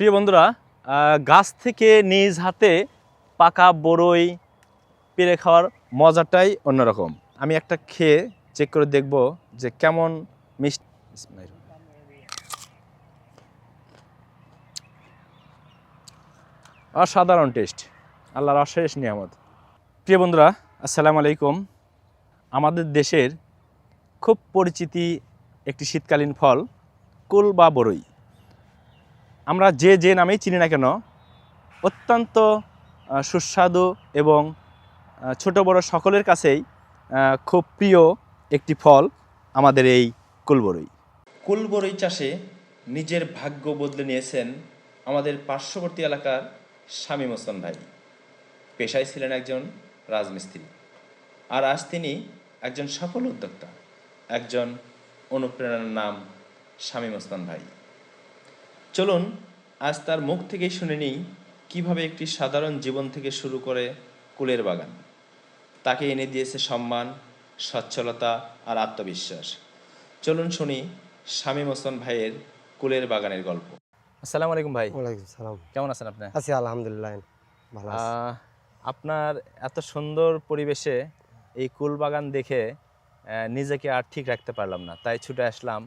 প্রিয় বন্ধুরা গাছ থেকে নিজ হাতে পাকা বড়ই পেরে খাওয়ার মজাটাই অন্যরকম। আমি একটা খেয়ে চেক করে দেখব যে কেমন মিষ্টি অসাধারণ টেস্ট আল্লাহর অশেষ নিয়ামত। প্রিয় বন্ধুরা, আসসালামু আলাইকুম। আমাদের দেশের খুব পরিচিতি একটি শীতকালীন ফল, কুল বা বড়ই। আমরা যে যে নামেই চিনি না কেন, অত্যন্ত সুস্বাদু এবং ছোট বড় সকলের কাছেই খুব প্রিয় একটি ফল আমাদের এই কুলবরই। কুলবরই চাষে নিজের ভাগ্য বদলে নিয়েছেন আমাদের পার্শ্ববর্তী এলাকার স্বামী হোসেন ভাই। পেশায় ছিলেন একজন রাজমিস্ত্রি। আর আজ তিনি একজন সফল উদ্যোক্তা, একজন অনুপ্রেরণার নাম স্বামী ওসমান ভাই। চলুন আজ তার মুখ থেকেই শুনে নিই কীভাবে একটি সাধারণ জীবন থেকে শুরু করে কুলের বাগান। তাকে এনে দিয়েছে সম্মান সচ্ছলতা আর আত্মবিশ্বাস। চলুন শুনি শামীম মোসন ভাইয়ের কুলের বাগানের গল্প। আসসালামু আলাইকুম ভাই। ওয়ালাইকুম সালাম। কেমন আছেন আপনি? আছি আলহামদুলিল্লাহ ভালো আপনার এত সুন্দর পরিবেশে এই কুল বাগান দেখে নিজেকে আর ঠিক রাখতে পারলাম না। তাই ছুটে আসলাম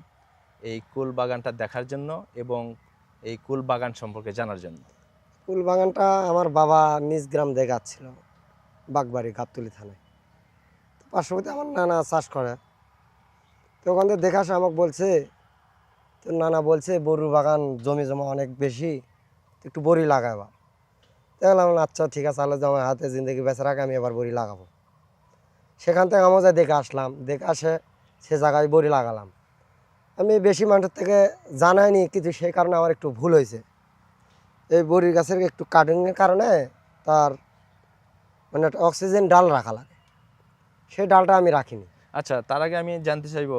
এই কুল বাগানটা দেখার জন্য এবং এই কুল বাগান সম্পর্কে জানার জন্য? কুল বাগানটা আমার বাবা নিজ গ্রাম দেখাচ্ছিল বাগবাড়ি, গাবতলি থানায়। তো পার্শ্ববর্তী আমার নানা চাষ করে। তো ওখান থেকে দেখে আসে, আমাকে বলছে, তো নানা বলছে, বড়ুর বাগান জমি জমা অনেক বেশি একটু বড়ি লাগাবা দেখলাম আচ্ছা ঠিক আছে আলো আমার হাতে জিন্দগি বেঁচে রাখে আমি এবার বড়ি লাগাবো। সেখান থেকে আমার দেখে আসলাম। দেখে আসে সে জায়গায় বড়ি লাগালাম। আমি বেশি মানুষের থেকে জানাইনি কিন্তু সেই কারণে আমার একটু ভুল হয়েছে। এই বড়ি গাছের একটু কাটিংয়ের কারণে তার মানে একটা অক্সিজেন ডাল রাখা লাগে। সেই ডালটা আমি রাখিনি। আচ্ছা তার আগে আমি জানতে চাইব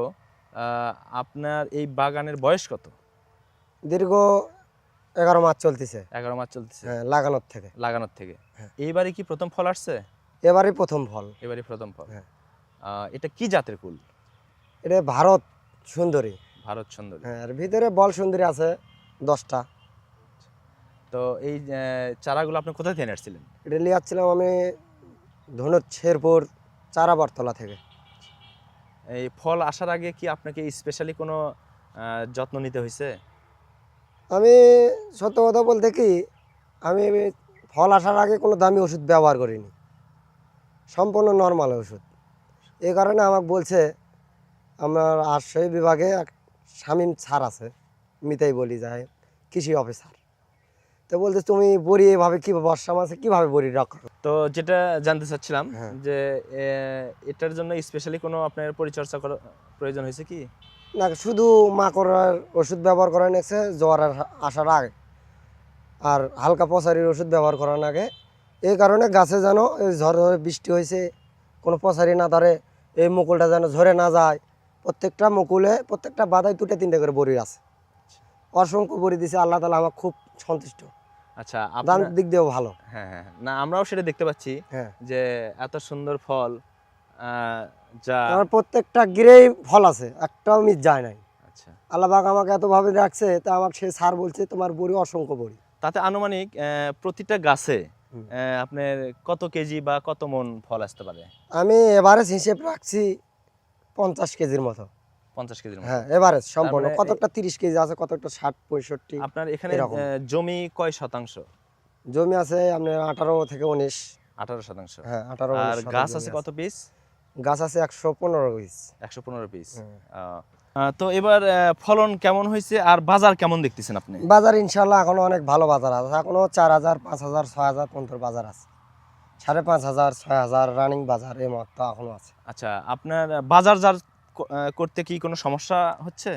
আপনার এই বাগানের বয়স কত? দীর্ঘ এগারো মাস চলতেছে। এগারো মাস চলতেছে। হ্যাঁ লাগানোর থেকে। লাগানোর থেকে। হ্যাঁ। এইবারে কি প্রথম ফল আসছে? এবারই প্রথম ফল। এবারে প্রথম ফল। হ্যাঁ। এটা কি জাতের কুল? এটা ভারত সুন্দরী। ভারত সুন্দরী। হ্যাঁ আর ভিতরে বল সুন্দরী আছে দশটা। তো এই চারাগুলো আপনি কোথায় থেকে আসছিলেন? এটা নিয়ে যাচ্ছিলাম আমি ধনুর শেরপুর চারাবরতলা থেকে। এই ফল আসার আগে কি আপনাকে স্পেশালি কোনো যত্ন নিতে হয়েছে? আমি সত্য কথা বলতে কি আমি ফল আসার আগে কোনো দামি ওষুধ ব্যবহার করিনি। সম্পূর্ণ নর্মাল ওষুধ। এই কারণে আমাকে বলছে আমার আশ্রয় বিভাগে এক শামীম স্যার আছে মিতাই বলি যায় কৃষি অফিসার। তো বলতে তুমি বড়ি এভাবে কী বর্ষা মাসে কীভাবে বড়ি করো? তো যেটা জানতে চাচ্ছিলাম হ্যাঁ। যে এটার জন্য স্পেশালি কোনো আপনার পরিচর্যা করা প্রয়োজন হয়েছে কি? না শুধু মাকড়ার ওষুধ ব্যবহার করা নিয়েছে জ্বর আসার আগে। আর হালকা পচারির ওষুধ ব্যবহার করার আগে। এই কারণে গাছে যেন ঝড় বৃষ্টি হয়েছে কোনো পচারি না ধরে এই মুকুলটা যেন ঝরে না যায়। প্রত্যেকটা মুকুলে প্রত্যেকটা বাধায় দুটো তিনটে করে বড়ি আছে। অসংখ্য বড়ি দিছে আল্লাহ তালা আমার খুব সন্তুষ্ট। আচ্ছা দাম দিক দিয়েও ভালো। হ্যাঁ হ্যাঁ না আমরাও সেটা দেখতে পাচ্ছি হ্যাঁ। যে এত সুন্দর ফল যা আমার প্রত্যেকটা গিরেই ফল আছে একটাও মিস যায় নাই। আচ্ছা। আল্লাহ পাক আমাকে এতভাবে রাখছে তা আমাকে সে সার বলছে তোমার বড়ি অসংখ্য বড়ি। তাতে আনুমানিক প্রতিটা গাছে আপনার কত কেজি বা কত মন ফল আসতে পারে? আমি এভারেজ হিসেব রাখছি পঞ্চাশ কেজির মতো। পঞ্চাশ কেজির মতো। হ্যাঁ এভারেজ সম্পূর্ণ। মানে কতটা তিরিশ কেজি আছে কতটা ষাট পঁয়ষট্টি আপনার এখানে জমি কয় শতাংশ? জমি আছে আপনার আঠারো থেকে উনিশ। আঠারো শতাংশ। হ্যাঁ আঠারো আর গাছ আছে কত পিস গাছ আছে একশো পনেরো পিস একশো পনেরো পিস। তো এবার ফলন কেমন হয়েছে আর বাজার কেমন দেখতেছেন আপনি? বাজার ইনশাল্লাহ এখনও অনেক ভালো বাজার আছে। এখনও চার হাজার পাঁচ হাজার ছয় হাজার পর্যন্ত বাজার আছে। সাড়ে পাঁচ হাজার ছয় হাজার রানিং বাজার এই মত এখনও আছে। আচ্ছা আপনার বাজার যার করতে কি কোনো সমস্যা হচ্ছে?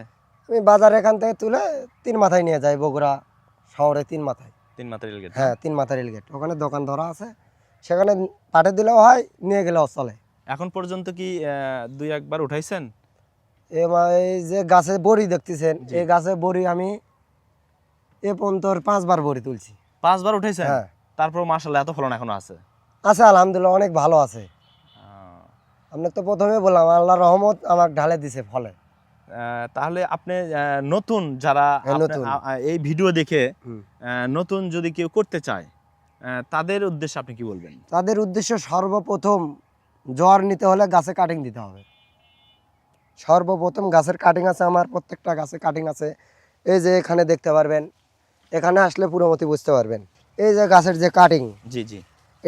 আমি বাজার এখান থেকে তুলে তিন মাথায় নিয়ে যাই বগুড়া শহরে তিন মাথায়। তিন মাত্রা রেলগেট হ্যাঁ তিন মাথা রেলগেট ওখানে দোকান ধরা আছে। সেখানে পাঠিয়ে দিলেও হয় নিয়ে গেলেও চলে। এখন পর্যন্ত কি দুই একবার উঠাইছেন? এই যে গাছে বড়ি দেখতেছেন। এই গাছে বড়ি আমি এ পর্যন্ত পাঁচবার বড়ি তুলছি। পাঁচবার উঠাইছেন? হ্যাঁ। তারপর মাসাল্লাহ এত ফলন এখনও আছে। আছে আলহামদুলিল্লাহ অনেক ভালো আছে। আপনার তো প্রথমে বললাম আল্লাহ রহমত আমাকে ঢালে দিছে ফলে। তাহলে আপনি নতুন যারা হ্যাঁ, এই ভিডিও দেখে নতুন যদি কেউ করতে চায় তাদের উদ্দেশ্যে আপনি কি বলবেন? তাদের উদ্দেশ্য সর্বপ্রথম জ্বর নিতে হলে গাছে কাটিং দিতে হবে। সর্বপ্রথম গাছের কাটিং আছে আমার প্রত্যেকটা গাছে কাটিং আছে। এই যে এখানে দেখতে পারবেন এখানে আসলে পুরোমতি বুঝতে পারবেন। এই যে গাছের যে কাটিং জি জি।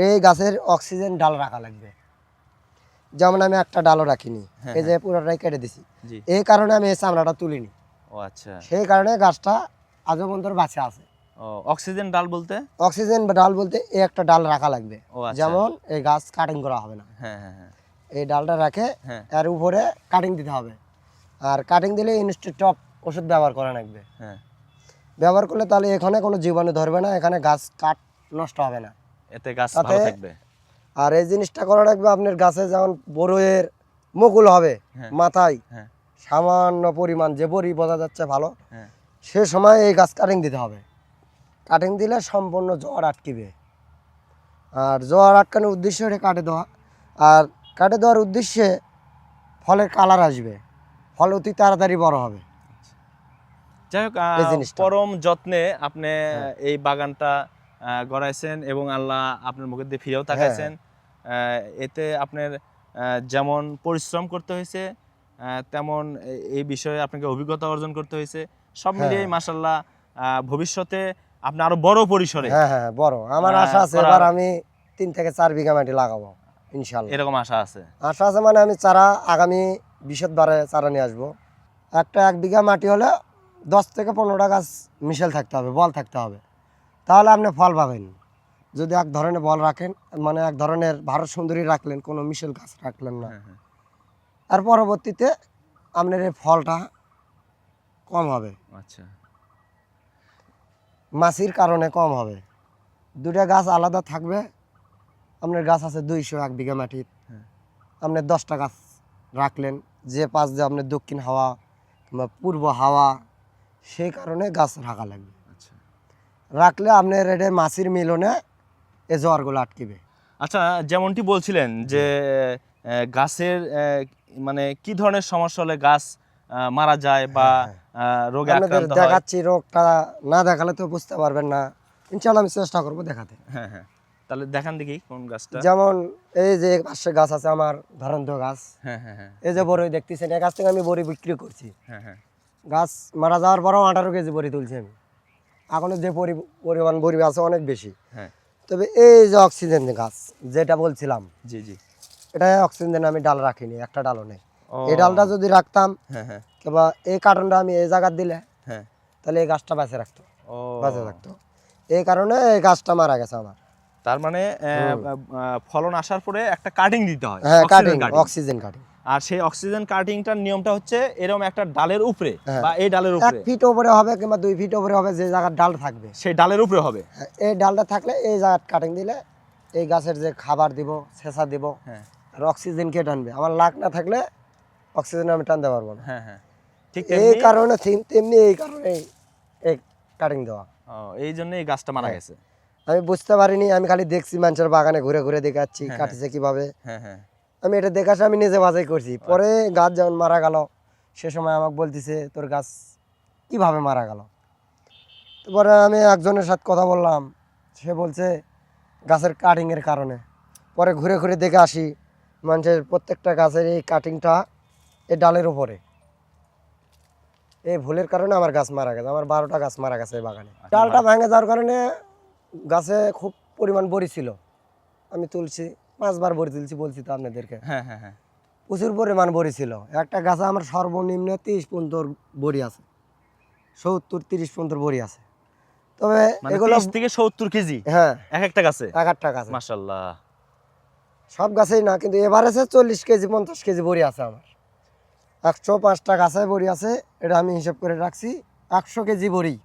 এই গাছের অক্সিজেন ডাল রাখা লাগবে। যেমন আমি একটা ডালও রাখিনি হ্যাঁ, এই যে পুরোটাই কেটে দিছি। এই কারণে আমি এই চামড়াটা তুলিনি। ও আচ্ছা। সেই কারণে গাছটা আজও পর্যন্ত বাঁচে আছে। অক্সিজেন ডাল বলতে? অক্সিজেন ডাল বলতে এই একটা ডাল রাখা লাগবে। আচ্ছা। যেমন এই গাছ কাটিং করা হবে না। হ্যাঁ হ্যাঁ হ্যাঁ। এই ডালটা রাখে হ্যাঁ। এর উপরে কাটিং দিতে হবে। আর কাটিং দিলে ইনস্টিটপ ওষুধ ব্যবহার করা লাগবে। হ্যাঁ। ব্যবহার করলে তাহলে এখানে কোনো জীবাণু ধরবে না এখানে গাছ কাট নষ্ট হবে না। এতে গাছ ভালো থাকবে। আর এই জিনিসটা করা রাখবে আপনার গাছে যেমন বড়ইয়ের মুকুল হবে হ্যাঁ। মাথায় হ্যাঁ। সামান্য পরিমাণ যে বড়ি বোঝা যাচ্ছে ভালো হ্যাঁ। সে সময় এই গাছ কাটিং দিতে হবে। কাটিং দিলে সম্পূর্ণ জ্বর আটকিবে। আর জ্বর আটকানোর উদ্দেশ্য এটা কাটে দেওয়া। আর কাটে দেওয়ার উদ্দেশ্যে ফলের কালার আসবে। ফল অতি তাড়াতাড়ি বড় হবে। যাই হোক পরম যত্নে আপনি। এই বাগানটা গড়াইছেন এবং আল্লাহ আপনার মুখের দিয়ে ফিরেও তাকাইছেন। এতে আপনার যেমন পরিশ্রম করতে হয়েছে তেমন এই বিষয়ে আপনাকে অভিজ্ঞতা অর্জন করতে হয়েছে। সব হ্যাঁ। মিলিয়ে মাসাল্লাহ ভবিষ্যতে আপনি আরও বড় পরিসরে হ্যাঁ হ্যাঁ বড়। আমার আশা আছে এবার আমি তিন থেকে চার বিঘা মাটি লাগাবো ইনশাল্লাহ এরকম আশা আছে। আশা আছে মানে আমি চারা আগামী বিশদবারে চারা নিয়ে আসব। একটা এক বিঘা মাটি হলে দশ থেকে পনেরোটা গাছ মিশেল থাকতে হবে বল থাকতে হবে। তাহলে আপনি ফল পাবেন। যদি এক ধরনের বল রাখেন মানে এক ধরনের ভারত সুন্দরী রাখলেন কোনো মিশেল গাছ রাখলেন না। হ্যাঁ, হ্যাঁ। আর পরবর্তীতে আপনার এই ফলটা কম হবে। আচ্ছা। মাছির কারণে কম হবে। দুটা গাছ আলাদা থাকবে। আপনার গাছ আছে দুইশো এক বিঘা মাটির। হ্যাঁ। আপনি দশটা গাছ রাখলেন যে পাশ দিয়ে আপনার দক্ষিণ হাওয়া কিংবা পূর্ব হাওয়া সেই কারণে গাছ রাখা লাগবে। রাখলে আপনার এটা মাছির মিলনে এ জ্বরগুলো আটকিবে। আচ্ছা যেমনটি বলছিলেন যে গাছের মানে কি ধরনের সমস্যা হলে গাছ মারা যায় বা হ্যাঁ, রোগে আক্রান্ত হয়? দেখাচ্ছি রোগটা না দেখালে তো বুঝতে পারবেন না। ইনশাল্লাহ আমি চেষ্টা করব দেখাতে। হ্যাঁ হ্যাঁ। তাহলে দেখান দেখি কোন গাছটা। যেমন এই যে পাশে গাছ আছে আমার ধরন্ত গাছ। হ্যাঁ হ্যাঁ হ্যাঁ। এই যে বড়ই দেখতেছেন এই গাছ থেকে আমি বড়ি বিক্রি করছি। হ্যাঁ হ্যাঁ। গাছ মারা যাওয়ার পরেও আঠারো কেজি বড়ি তুলছি আমি। এখনও যে পরি- পরিমাণ বড়ি আছে অনেক বেশি। হ্যাঁ। তবে এই যে অক্সিজেন গাছ যেটা বলছিলাম জি জি। এটা অক্সিজেন আমি ডাল রাখিনি একটা ডালও নেই। এই ডালটা যদি রাখতাম হ্যাঁ হ্যাঁ। কিংবা এই কার্টনটা আমি এই জায়গা দিলে হ্যাঁ। তাহলে এই গাছটা বেঁচে রাখতো বেঁচে থাকতো। এই কারণে এই গাছটা মারা গেছে আমার। তার মানে ফলন আসার পরে একটা কাটিং দিতে হয় হ্যাঁ কাটিং অক্সিজেন কাটিং আর সেই অক্সিজেন কাটিংটার নিয়মটা হচ্ছে এরকম একটা ডালের উপরে হ্যাঁ। বা এই ডালের উপরে। ফিট ওপরে হবে কিংবা দুই ফিট ওপরে হবে যে জায়গার ডাল থাকবে। সেই ডালের উপরে হবে। হ্যাঁ, এই ডালটা থাকলে এই জায়গায় কাটিং দিলে এই গাছের যে খাবার দিব শেষা দিব হ্যাঁ। আর অক্সিজেন কে টানবে? আমার লাক না থাকলে অক্সিজেন আমি টানতে পারব না। হ্যাঁ হ্যাঁ। ঠিক এই কারণে তেমনি এই কারণে এই কাটিং দেওয়া। এই জন্য এই গাছটা মারা। গেছে। আমি বুঝতে পারিনি আমি খালি দেখছি মানুষের বাগানে ঘুরে ঘুরে দেখাচ্ছি কাটছে কীভাবে। হ্যাঁ হ্যাঁ। আমি এটা দেখাচ্ছে আমি নিজে বাজাই করছি। পরে গাছ যেমন মারা গেল সে সময় আমাকে বলতেছে তোর গাছ কীভাবে মারা গেল? তারপরে আমি একজনের সাথে কথা বললাম। সে বলছে গাছের কাটিংয়ের কারণে। পরে ঘুরে ঘুরে দেখে আসি মানুষের প্রত্যেকটা গাছের এই কাটিংটা এই ডালের উপরে। এই ভুলের কারণে আমার গাছ মারা গেছে আমার বারোটা গাছ মারা গেছে এই বাগানে। আচ্ছা, ডালটা ভেঙে যাওয়ার কারণে গাছে খুব পরিমাণ বড়ি ছিল। আমি তুলছি পাঁচবার বড়ি তুলছি বলছি তো আপনাদেরকে। হ্যাঁ হ্যাঁ হ্যাঁ। প্রচুর পরিমাণ বড়ি ছিল। একটা গাছে আমার সর্বনিম্ন তিরিশ পর্যন্ত বড়ি আছে। সত্তর তিরিশ পর্যন্ত বড়ি আছে। তবে মানে এগুলো থেকে সত্তর কেজি? হ্যাঁ। এক একটা গাছে? এক একটা গাছে। মাশাল্লাহ। সব গাছেই না কিন্তু এভারেজে চল্লিশ কেজি পঞ্চাশ কেজি বড়ি আছে আমার। একশো পাঁচটা গাছে বড়ি আছে এটা আমি হিসাব করে রাখছি একশো কেজি বড়ি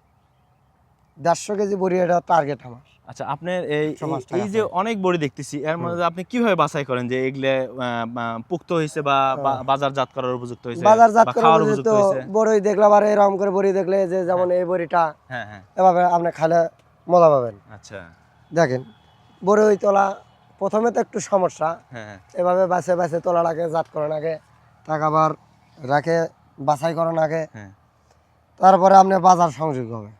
দেড়শো কেজি বড়ি এটা টার্গেট আমার। আচ্ছা আপনার এই এই- যে অনেক বড়ি দেখতেছি এর মধ্যে আপনি কীভাবে বাছাই করেন যে এগুলো পুক্ত হয়েছে বা বাজারজাত করার উপযুক্ত হয়েছে বাজারজাত বা করে উপযুক্ত বড়ই দেখলে আবার এরকম করে বড়ি দেখলে যে যেমন এই বড়িটা হ্যাঁ হ্যাঁ। এভাবে আপনি খালে মজা পাবেন। আচ্ছা। দেখেন বড়ই তোলা প্রথমে তো একটু সমস্যা। হ্যাঁ হ্যাঁ। এভাবে বাসে বাসে তোলা লাগে জাত করার আগে তাকে আবার রাখে বাছাইকরণ আগে হ্যাঁ। তারপরে আপনার বাজার সংযোগ হবে।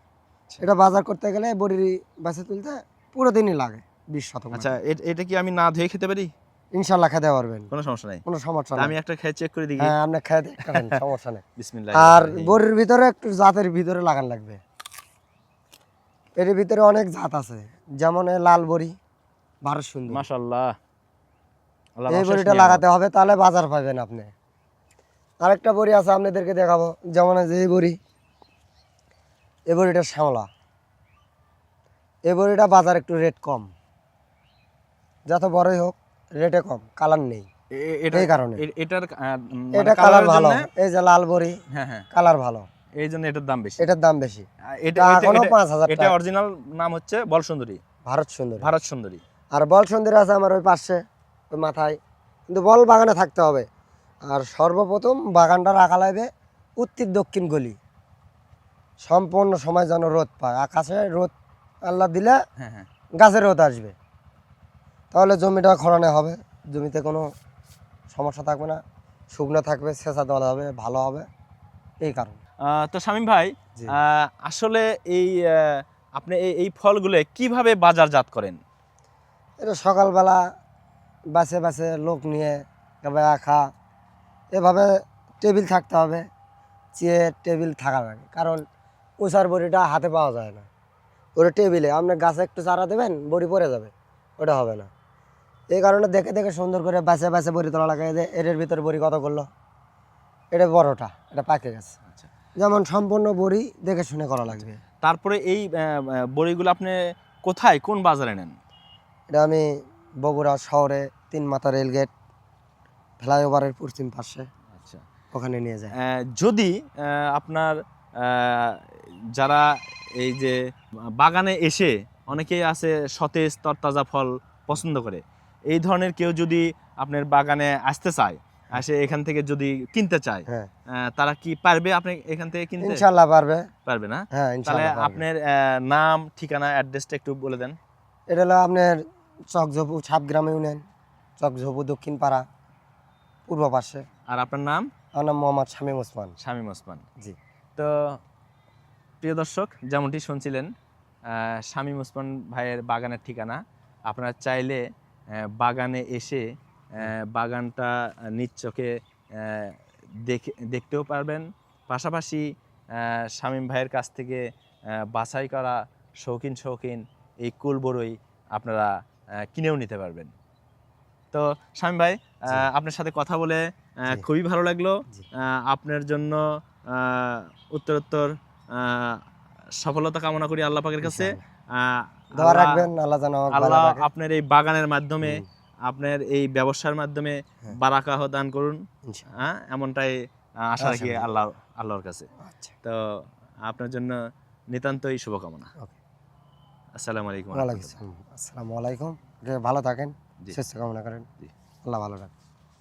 এটা বাজার করতে গেলে বড়ির বাছে তুলতে পুরো দিনই লাগে বিশ শতক আচ্ছা এটা কি আমি না ধুয়ে খেতে পারি? ইনশাল্লাহ খেতে পারবেন। কোনো সমস্যা নাই। কোনো সমস্যা নেই। আমি একটা খেয়ে চেক করে দিই হ্যাঁ আপনি খেয়ে দেখেন সমস্যা নেই। বিসমিল্লাহ আর বড়ির ভিতরে একটু জাতের ভিতরে লাগান লাগবে। এর ভিতরে অনেক জাত আছে। যেমন লাল বড়ি ভারত সুন্দর। মাশাআল্লাহ। এই বড়িটা লাগাতে হবে তাহলে বাজার পাবেন আপনি। আরেকটা বড়ি আছে আপনাদেরকে দেখাবো। যেমন যে এই বড়ি এই বড়িটা শ্যামলা এই বড়িটা বাজার একটু রেট কম। যত বড়ই হোক রেটে কম কালার নেই। এ- এ- এই কারণে। এটার মানে এটা কালার ভালো। এই যে লাল বড়ি হ্যাঁ হ্যাঁ। কালার ভালো। এই জন্য এটার দাম বেশি। এটার দাম বেশি। এটা এটা এটা- এখনও এটা- পাঁচ হাজার এটা অরিজিনাল নাম হচ্ছে বল সুন্দরী ভারত সুন্দর। ভারত সুন্দরী। আর বল সুন্দর আছে আমার ওই পাশে ওই মাথায়। কিন্তু বল বাগানে থাকতে হবে। আর সর্বপ্রথম বাগানটা রাখা লাগবে উত্তর দক্ষিণ গলি। সম্পূর্ণ সময় যেন রোদ পায়। আকাশে রোদ আল্লাহ দিলে হ্যাঁ হ্যাঁ। গাছে রোদ আসবে। তাহলে জমিটা খরানো হবে। জমিতে কোনো সমস্যা থাকবে না। শুকনো থাকবে সেচা দেওয়া হবে ভালো হবে। এই কারণে। তো শামীম ভাই আসলে এই আপনি এই এই ফলগুলো কীভাবে বাজারজাত করেন? এটা সকালবেলা বাসে বাসে লোক নিয়ে এবার খা এভাবে টেবিল থাকতে হবে। চেয়ার টেবিল থাকা লাগে কারণ উষার বড়িটা হাতে পাওয়া যায় না। ওটা টেবিলে আপনি গাছে একটু চারা দেবেন বড়ি পড়ে যাবে ওটা হবে না। এই কারণে দেখে দেখে সুন্দর করে বাসে বাসে বড়ি তোলা লাগাই যে এর ভিতরে বড়ি কত করল? এটা বড়টা এটা পাকে গেছে। আচ্ছা। যেমন সম্পূর্ণ বড়ি দেখে শুনে করা লাগবে। তারপরে এই বড়িগুলো আপনি কোথায় কোন বাজারে নেন? এটা আমি বগুড়া শহরে তিন মাথা রেলগেট ফ্লাইওভারের পশ্চিম পাশে আচ্ছা। ওখানে নিয়ে যায় যদি আপনার যারা এই যে বাগানে এসে অনেকেই আছে সতেজ তরতাজা ফল পছন্দ করে। এই ধরনের কেউ যদি আপনার বাগানে আসতে চায় আসে এখান থেকে যদি কিনতে চায় হ্যাঁ। তারা কি পারবে আপনি এখান থেকে কিনতে? ইনশাল্লাহ পারবে। পারবে না? হ্যাঁ তাহলে আপনার নাম ঠিকানা অ্যাড্রেসটা একটু বলে দেন। এটা হলো আপনার চকঝোপু ছাপগ্রাম ইউনিয়ন চকঝোপু দক্ষিণ পাড়া পূর্ব পাশে। আর আপনার নাম? আমার নাম মোহাম্মদ শামীম ওসমান। শামীম ওসমান। জি। তো প্রিয় দর্শক যেমনটি শুনছিলেন আহ, শামীম ওসমান ভাইয়ের বাগানের ঠিকানা। আপনারা চাইলে বাগানে এসে বাগানটা নিজ চোখে দেখে দেখতেও পারবেন। পাশাপাশি শামীম ভাইয়ের কাছ থেকে বাছাই করা শৌখিন শৌখিন এই কুল বড়ই আপনারা কিনেও নিতে পারবেন। তো শামীম ভাই আপনার সাথে কথা বলে খুবই ভালো লাগল। আপনার জন্য উত্তরোত্তর সফলতা কামনা করি আল্লাহ পাকের কাছে। দোয়া আল্লাহ- রাখবেন আল্লাহ যেন আল্লাহ আপনার এই বাগানের মাধ্যমে আপনার এই ব্যবসার মাধ্যমে হ্যাঁ। বারাকাহ দান করুন। হ্যাঁ এমনটাই আশা রাখি আল্লাহ আল্লাহর কাছে। আচ্ছা। তো আপনার জন্য নিতান্তই শুভকামনা. আসসালামু আলাইকুম। আসসালাম। আলাইকুম। ভালো থাকেন। সুস্থ কামনা করেন। আল্লাহ ভালো রাখেন।